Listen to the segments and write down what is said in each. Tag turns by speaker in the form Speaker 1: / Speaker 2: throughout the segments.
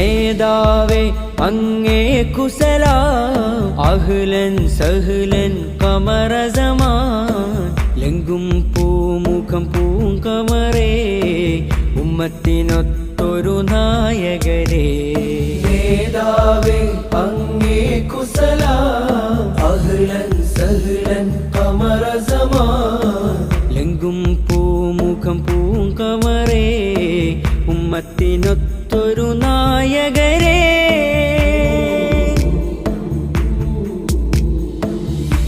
Speaker 1: നേതാവേ അങ്ങേ കുസല അഹ്ലൻ സഹ്ലൻ കമറസമാൻ ലെങ്കും പൂമുഖം പൂങ്കമറേ ഉമ്മത്തിനൊത്തൊരു നായകരേ നേതാവേ അങ്ങേ കുസല അഹ്ലൻ സഹ്ലൻ കമറസമാൻ ലെങ്കും പൂമുഖം പൂങ്കമറേ ഉമ്മത്തിനൊത്തൊരു നായകരെ.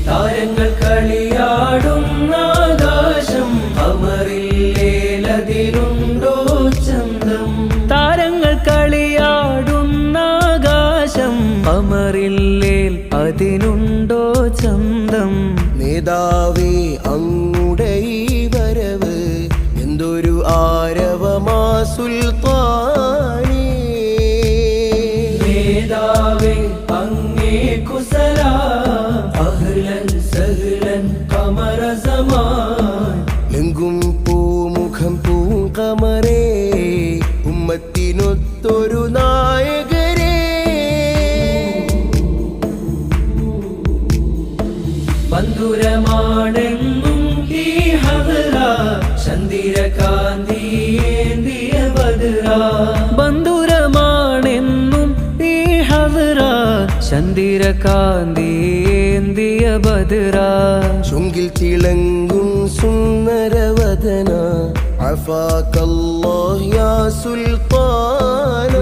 Speaker 1: താരങ്ങൾ കളിയാടുന്ന ആകാശം അമറില്ലേലതിരുണ്ടോ ചന്തം താരങ്ങൾ കളിയാടുന്ന ആകാശം അമറില്ലേൽ അതിനുണ്ടോ ചന്തം
Speaker 2: നേതാവേ അങ്ങുടെ വരവ് എന്തൊരു ആരവമാ സുൽത്താനേ
Speaker 1: അങ്ങേ അഹ്ലൻ സഹ്ലൻ കമറസമാൻ
Speaker 2: ലെങ്കും പൂമുഖം പൂങ്കമറേ ഉമ്മത്തിനൊത്തൊരു നായകരെ.
Speaker 1: ബന്ധുരമാണെന്നും ഈ ഹദറ ചന്ദിര കാന്തിയേന്തിയ ചന്ദിര കാന്തിയേന്തിയ ബദറ
Speaker 2: ചുങ്കിൽ തിളങ്ങും സുന്ദരവദന. അഫാക്കല്ലാഹ് യാ സുൽത്താന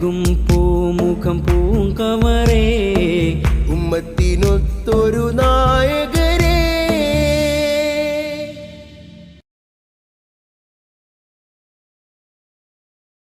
Speaker 1: നൽകും പൂമുഖം പൂങ്കവറേ. ഉമ്മത്തിനൊത്തൊരു നായകൻ